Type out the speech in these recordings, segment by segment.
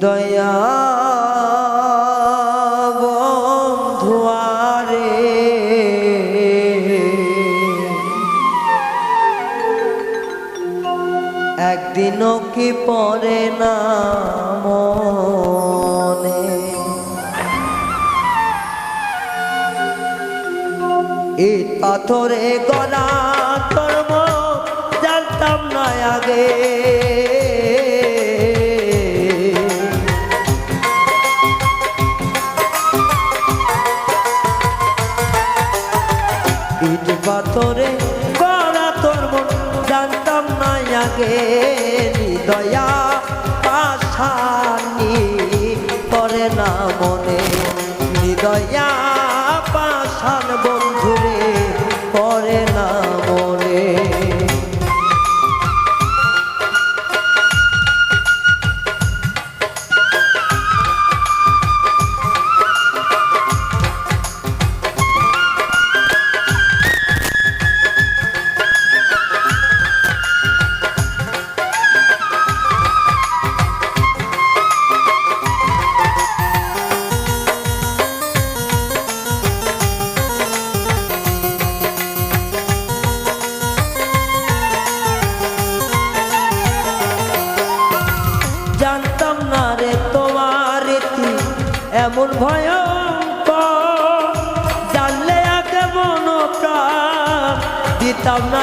নিদয়া বন্ধুয়ারে একদিনও কি পরে না মনে? ইট পাথরে গলা তোর জানতাম না আগে। হৃদয়া পাশানি পরে না মনে। হৃদয়া এমন ভয়ঙ্কর। জানলে আগে মন প্রাণ দিতাম না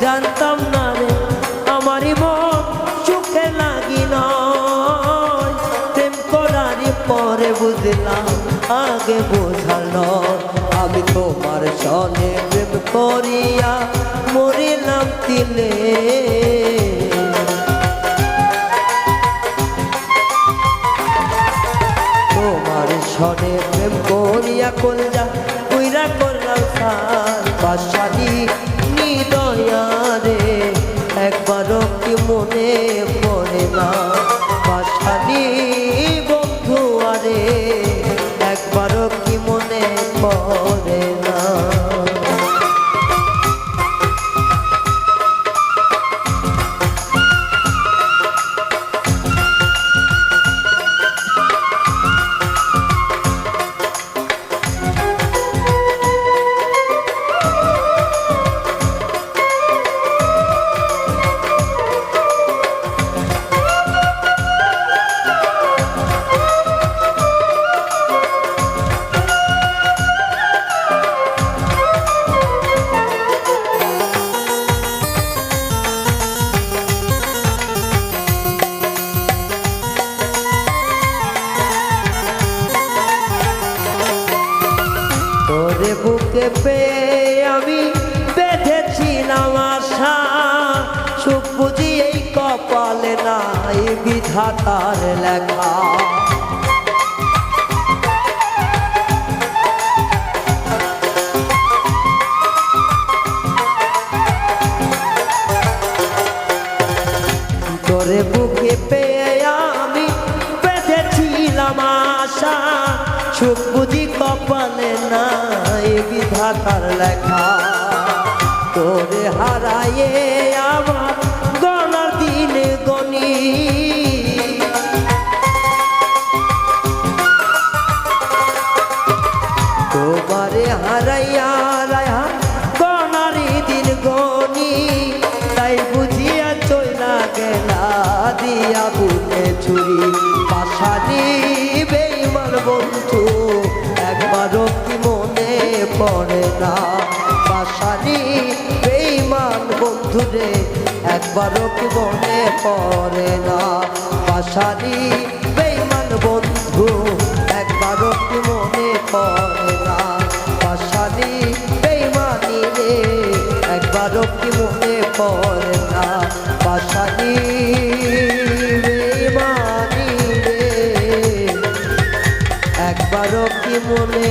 জানতাম না বুঝলাম আগে বোঝাল আমি তোমার সনে প্রেম করিয়া মরিলাম তিলে। সনে প্রেম করিয়া কলজা উইরা করলাম সার বাসাদি নিদয়া রে একবারও কি মনে পড়ে না বাসাদি বন্ধু আরে। একবারও সুখ বুঝি এই কপালে নাই বিধাতার লেখা। তোরে বুকে পেয়ে আমি বেঁধেছিলাম আশা। সুখ বুঝি কপালে নাই বিধাতার লেখা। তোরে হারায়ে আমার তোমারে হারাইয়া রায়া। গনারি দিন গনি, তাই বুঝিয়া চইলা গেলা দিয়া বুকে ছুরি। পাশানি বেইমান বন্ধু, একবারও কি মনে পড়ে না? পাশানি বেইমান বন্ধু রে, একবারও কি মনে পড়ে না? পাশানি মনে পড়ে না পাশানি রে। একবারও কি মনে